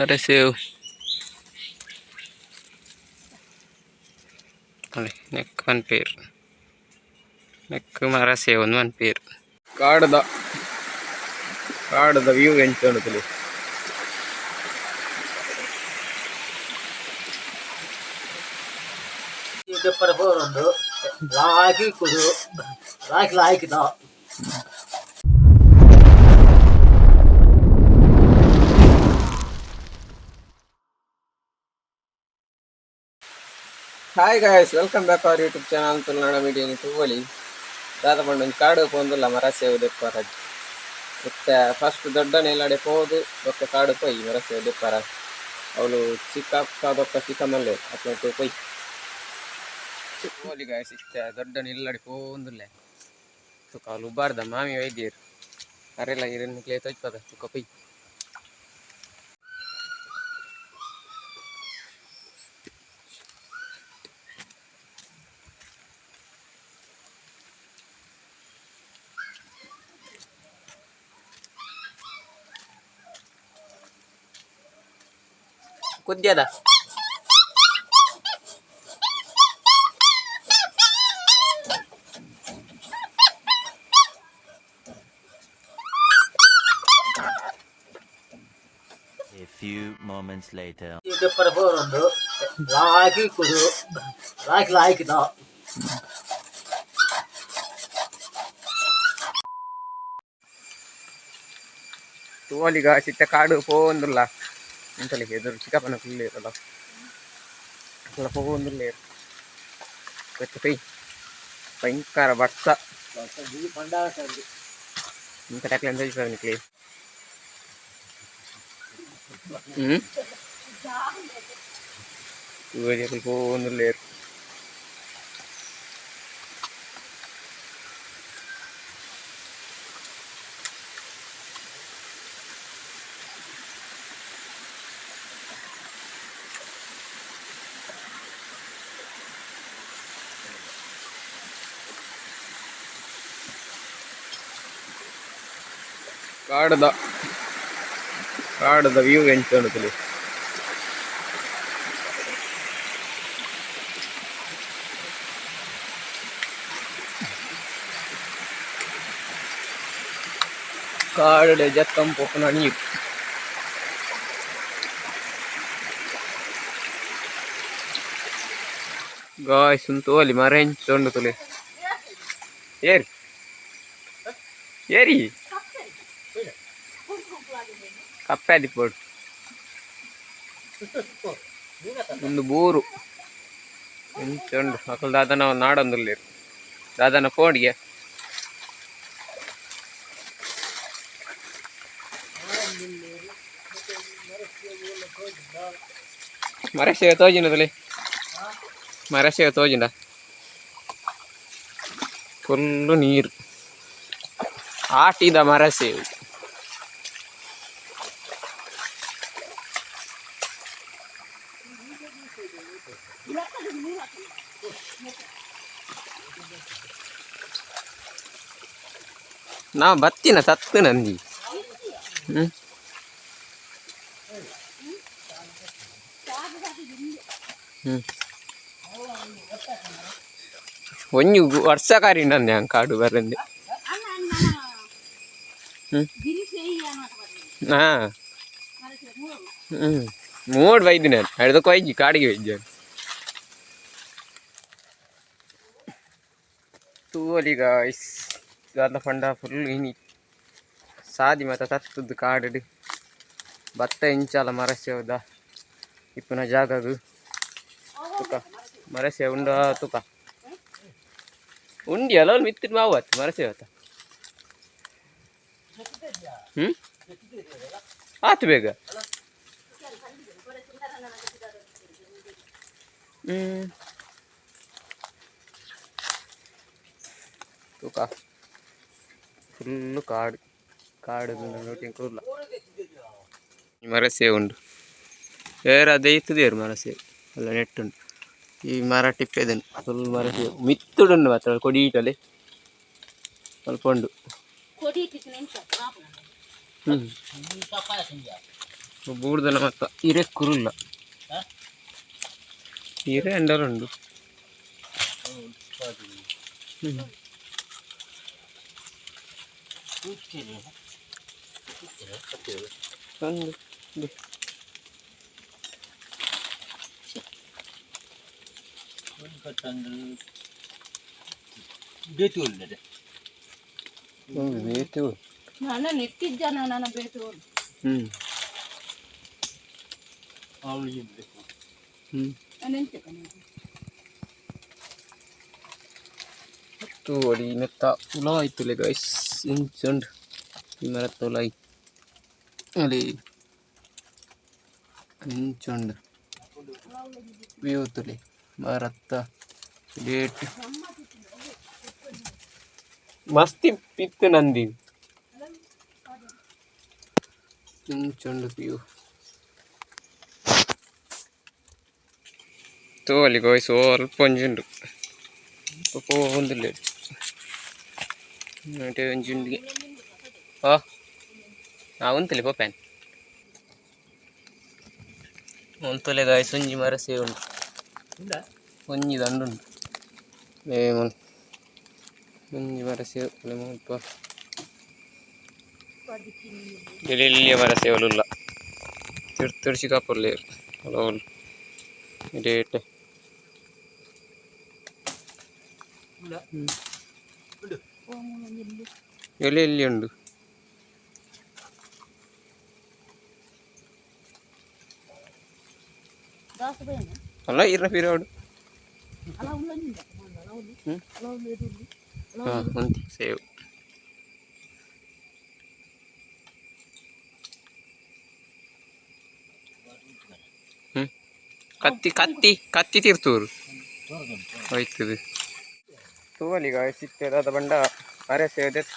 ಅರೆ ಸೇವ್ ಅಲ್ಲಿ ನೆಕ್ ಒನ್ ಪೇರ್ ನೆಕ್ ಮರ ಸೇವ್ ಒಂದು ಒನ್ ಪೇರ್ ಕಾಡದ ಕಾಡದ ವ್ಯೂ ಎಂಚೋಣದಲ್ಲಿ ಪರ ಹೋರೊಂದು ಲಾಕಿ ಕುದು ಲಾಕಿ ಲಾಕಿದ hi guys welcome back our YouTube channel ತುಳುನಾಡ ಮೀಡಿಯಾ ತೂವಲಿ ದಾದ ಪಂಡು ಒಂದು ಕಾಡು ಪೋಂದುಲ್ಲ ಮರ ಸೇವು ದೆಪ್ಪರ ಮತ್ತೆ ಫಸ್ಟ್ ದೊಡ್ಡ ನೆಲಡೆ ಪೋದು, ಬೊಕ್ಕ ಕಾಡು ಪೊಯ್ ಮರ ಸೇವು ದೆಪ್ಪರ ಅವಳು ಚಿಕ್ಕ ಅಕ್ಕ ಬೊಕ್ಕ ಚಿಕ್ಕ ಮಲ್ಲೆ ಅಪ್ಪ ಪೊಯ್. ಓಲಿ ಗಾಯ್ಸ್ ಇಷ್ಟ ದೊಡ್ಡ ನೆಲಡೆ ಪೋಂದುಲ್ಲೆ ತುಕ ಅವಳು ಉಬ್ಬಾರ್ದ ಮಾಮಿ ವೈದ್ಯರು. ಅರೆಲ್ಲ ಇರನ್ನು ಕ್ಲೇ ತೊಯ್ಪದ ಕುದ್ಯದ A few moments later. ಪರ ಹೋರೊಂದು ಲಾಕಿ ಕುದು ಲಾಕಿ ಲಾಕಿದ ತೋಲಿಗ ಸಿಟ್ಟ ಕಾಡು ಪೋಂದುಲ್ಲ ఇంత లేదు. చికా పని ఫుల్ లేరు అలా అసలు పొగ ఉంది లేరు పెట్టిపోయి భయంకర వర్ష ఇంకా అట్లా ఎంత చూసావు నీకు? లేదు పోందులు లేరు ಕಾಡದ ಕಾಡದ ವ್ಯೂ ಎಂಚೋಣದಲ್ಲಿ ಕಾಡಡೆ ಜತ್ತಂ ಪೋಪನ ನೀರು ಗಾಯ್ಸ್ ಉಂಟು ಅಲ್ಲಿ ಮರ ಎಂಚೋಂಡು ತುಲೆ ಏರಿ ಏರಿ ಕಪ್ಪೆ ದಿಪ್ಪೋಡು ಒಂದು ಬೂರು ಎಂಚುಂಡು ಮಕ್ಕಳು ದಾದನ ನಾಡೊಂದುಲ್ಲಿ ದಾದನ ಫೋನ್ಗೆ ಮರಸೇವೆ ತೋಜಿನದಲ್ಲಿ ಮರಸೇವೆ ತೋಜಿಂದ ಫುಲ್ಲು ನೀರು ಆಟಿದ ಮರಸೇವು ನಾ ಬತ್ತಿನ ಸತ್ತು ನಂದಿ ಹ್ಮ್ ಹ್ಮ್ ಒಂಜು ವರ್ಷ ಕಾರಿ ನಂದೆ ಹಂಗೆ ಕಾಡು ಬರಂದೆ ಹ್ಮ್ ಹಾ ಹ್ಮ್ ಮೂಡ್ ಬೈದು ನಾನು ಹಿಡ್ದಕ್ಕೆ ಒಯ್ಜಿ ಕಾಡಿಗೆ ಒಯ್ಜಿ ತೂವಲಿ ಗಾಯ್ಸ್ ದಾದ ಪಂಡ ಫುಲ್ ಇನಿ ಸಾದಿ ಮಾತ ತತ್ತದ್ದು ಕಾಡು ಭತ್ತ ಇಂಚಾಲ ಮರಸೇವದ. ಇಪ್ಪನ ಜಾಗಗು ತುಕ. ಮರಸೆ ಉಂಡ ತುಕ. ಉಂಡಿ ಅಲ್ಲ ಮಿತ್ತಿನ ಮಾವತ್ತು ಮರಸೇವತ್ತ ಹ್ಮ್? ಆತು ಬೇಗ. ಹ್ಮ್. ತೂಕ. ಫುಲ್ಲು ಕಾಡು ಕಾಡು ನೋಡ್ಕೊಂಡು ಕೂರ್ಲ ಮರಸೆ ಉಂಡು ಬೇರೆ ಅದೇ ಇತ್ತದೇರು ಮರಸೆ ಅಲ್ಲ ನೆಟ್ಟುಂಡು ಈ ಮರ ಟಿಪ್ಪೆದನು ಫುಲ್ ಮರಸೆ. ಮಿತ್ತುಡುಂಡು ಮಾತ್ರ ಕೊಡೀಟಲೆ ಸ್ವಲ್ಪ ಉಂಡು ಹ್ಮ್. ಬೂಡ್ದನ ಮತ್ತ ಇರೆ ಕುರುಲ್ಲ. ಹಾ? ಎಂಡರುಂಡು ಎಂಡರುಂಡು ಹ್ಮ್. ಒಂದು ಇದು. ಬೇತುಳ್ಳದೆ ಒಂದು ಬೇತು ನಾನು ನೆತ್ತಿದ್ದ ನನ್ನ ಬೇತು ಹ್ಮ್ ಅವಳಿಗೆ ಬೇಕು ಹ್ಮ್ ನಾನು ಎಂತ ತೋಡಿ ಮೆತ್ತ ಉಲ ಆಯ್ತುಲೆ guys injured. Imaratolai. Ali. Injured. Beautifully. Maratta. Date. Masti pit nandi. Injured view. തോലി കോയ്സ് ഓർപ്പൊഞ്ചുണ്ട് ഇപ്പോൾ പോകുന്നില്ല ಟಿಂಜಿಂಡಿಗೆ ಓ ನಾವಂತಲೇ ಪಪ್ಪಾನ್ ಒಂತಲೆ ಗಾಯ ಸುಂಜಿ ಮರ ಸೇವೆ ಉಂಟು ಒಂಜಿ ದಂಡುಂಟು ಬೇಮನ್ ಮುಂಜಿ ಮರ ಸೇವೆ ಮುಪ್ಪ ಎಲ್ಲಿಯ ಮರ ಸೇವಲುಲ್ಲ ತಿರು ತಿರುಚಿ ಕಾಪರ್ಲೇ ಹಲವು ಇಡೇಟೆ ಹ್ಞೂ ಉಳ್ಳಿ ಎಲ್ಲಿ ಉಂಡು. ಅಲ್ಲ ಒಂತಿ ಸೇವ್. ಕತ್ತಿ ಕತ್ತಿ ಕತ್ತಿ ತೀರ್ತೂರು. ಹೋಯ್ತದೆ. ತೂವಲಿಗ ಸಿಕ್ತದ ಬಂಡ ಅರೆ ಸೇವೆದೆತ್ತ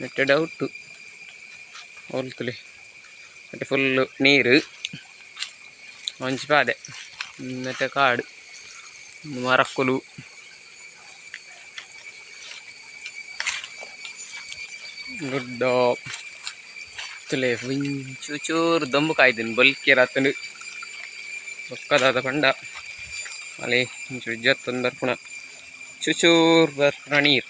നെറ്റഡ് ഔട്ട് ഓർത്തില് മറ്റേ ಫುಲ್ ನೀರು മഞ്ച് ಪಾದೆ മറ്റേ കാട് മറക്കുലു ಗುಡ್ಡ ತುಲೆ ಇಂಚು ಚೂರು ದಂಬು ಕಾಯ್ತೀನಿ ಬಲ್ಕಿ ರಾತ್ರಿ ಬೊಕ್ಕದಾದ ಪಂಡ ಅಲ್ಲಿ ಇಂಚು ಜತ್ತೊಂದು ಚುಚೂರ್ ಚುಚೂರು ಬರ್ಪುಣ ನೀರು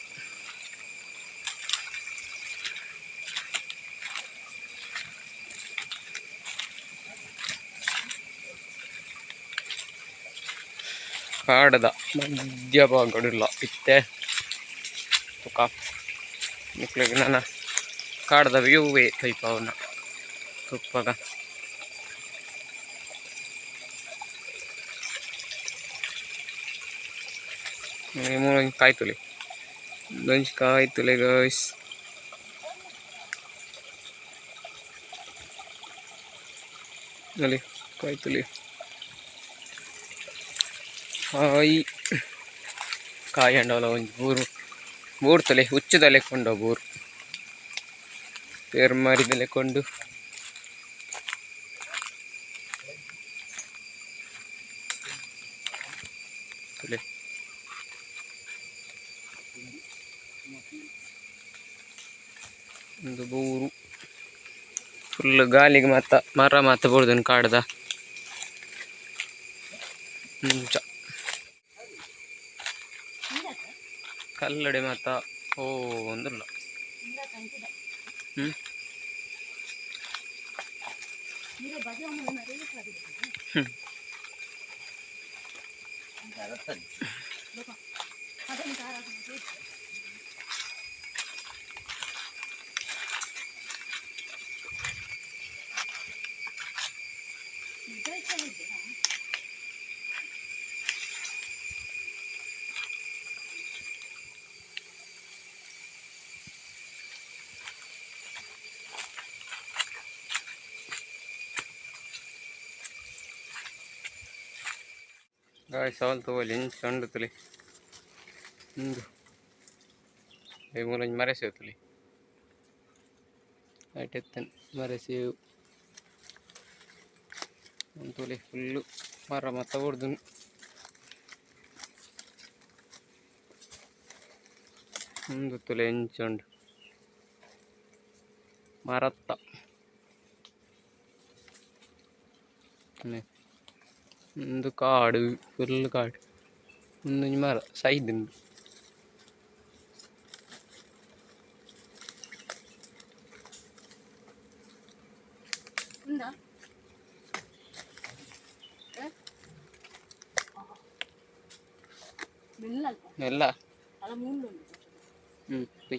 ಕಾಡದ ಮಧ್ಯಭಾಗಡಿಲ್ಲ ಇತ್ತೆ. ತುಕ. ಮಕ್ಕಳಿಗೆ ನನ್ನ ಕಾಡದ ವ್ಯೂವೇ ಟೈಪ್ ಅವನ್ನ ತುಪ್ಪಗ ಮೂಲ ಕಾಯ್ತುಲೆ ಲಂಚ್ ಕಾಯ್ತುಲೆ ಗೈಸ್ ಅಲ್ಲಿ ಕಾಯ್ತುಲೆ ಹಾಯ್. ಕಾಯಂಡವಲ್ಲ ಒಂದು ಬೂರು ಬೂರು ತಲೆ ಹುಚ್ಚದಲೆ ಕೊಂಡ ಬೂರು ಪೇರು ಮಾರಿದಲೆ ಕೊಂಡು. ತಲೆ. ಒಂದು ಬೂರು ಫುಲ್ ಗಾಲಿಗೆ ಮಾತ ಮರ ಮಾತ ಕಾಡ್ದ. ಮುಂಚ. ಕಲ್ಲಡೆ ಮಾತ ಓ ಒಂದಿಲ್ಲ. ಇಲ್ಲ ಗಾಯ ಸವಾಲ್ ತಗೋಲಿ ಇಂಚ್ ಕಂಡು ತುಲಿ ಒಂದು ಏ ಮೂಲಂಜಿ ಮರೆಸೇವು ತುಲಿ ಆಯ್ತು ಎತ್ತನ್ ಮರೆಸೇವು ಒಂದು ತುಲಿ ಫುಲ್ಲು ಮರ ಮತ್ತ ಹೊಡ್ದು ಒಂದು ತುಲೆ ಇಂಚುಂಡು ಮರತ್ತ എന്ത് കാട് ഫുൾ കാട്. ഒന്നും മറ സൈഡുണ്ട് എന്താ? നെല്ല അല്ല പോയി.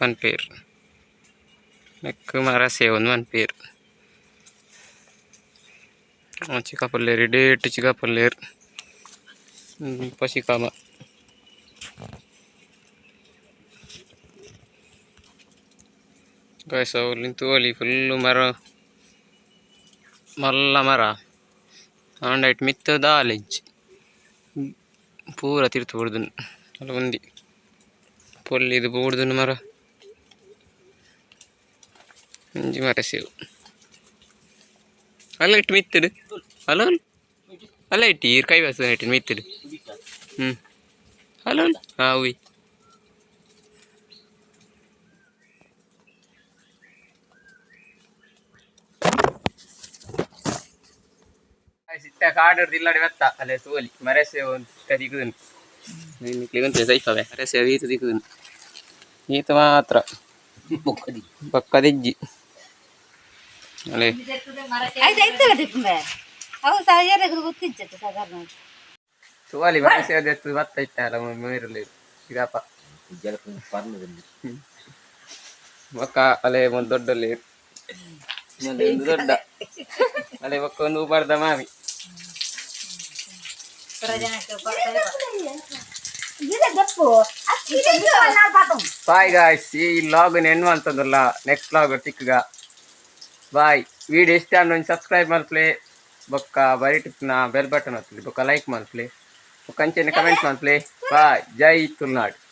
ಒನ್ ಪೇರ್ ನೆಕ್ ಮರಸೇವು ಒಂದು ಒನ್ ಪೇರ್ ಚಿಕ್ಕಪಲ್ಲೇರು ಡೇಟ್ ಚಿಕ್ಕಪಲ್ಲೇರು ಪಶಿಕಾಮ ಗಾಯ್ಸ್ ಅವ್ಲಿಂದ ತೋಲಿ ಫುಲ್ಲು ಮರ ಮಲ್ಲ ಮರ ಆಂಡೈಟ್ ಮಿತ್ತ ದಾಲೆಜ್ పూర తిడుతుబడుదును అలా ఉంది పొల్లి ఇది పోడుదును మర మంచి మరసేవు అలా ఇటు మిత్తుడు హలో అలా ఇట్టి ఈరకాయ వేస్తుంది ఇటు మిత్తుడు హలో ఆ ఉయ్ ಸಿಟ್ಟ ಕಾಡಿರ್ದು ಇಲ್ಲ ಬೆತ್ತ ಅಲ್ಲೇ ತೋಲಿ ಮರೆಸೆ ಒಂದು ಸಿಟ್ಟ ಸಿಕ್ಕದನ್ನು ನಿಕ್ಲಿಗಂತೆ ಸೈಫವೆ ಮರೆಸೆ ಈತ ಸಿಕ್ಕದನ್ನು ಈತ ಮಾತ್ರ ಬೊಕ್ಕದಿ ಬೊಕ್ಕದಿಜ್ಜಿ ಅಲ್ಲೇ ಆಯ್ತು ಆಯ್ತು ತಿಪ್ಪೆ ಅವು ಸಾಧಾರಣ ಗೊತ್ತಿಜ್ಜತ್ತು ಸಾಧಾರಣ ತೋಲಿ ಮರೆಸೆ ಅದೆತ್ತು ಭತ್ತ ಇಟ್ಟಲ್ಲ ಮೇರಲ್ಲಿ ಇದಪ್ಪ ಒಕ್ಕ ಅಲೆ ಒಂದು ದೊಡ್ಡಲ್ಲಿ ದೊಡ್ಡ ಅಲೆ ಒಕ್ಕ ಒಂದು ಉಬಾರ್ದ ಮಾವಿ బాయ్ గాయస్ ఈ లాగ్ నేను వెళ్తుందిలా నెక్స్ట్ లాగ్ టిక్గా. బాయ్ వీడియో ఇస్తే నుంచి సబ్స్క్రైబ్ మళ్ళీ ఒక్క బయట బెల్ బటన్ వస్తుంది. ఒక లైక్ మళ్ళీ ఒక చిన్న కమెంట్ మళ్ళీ బాయ్ జై తున్నాడు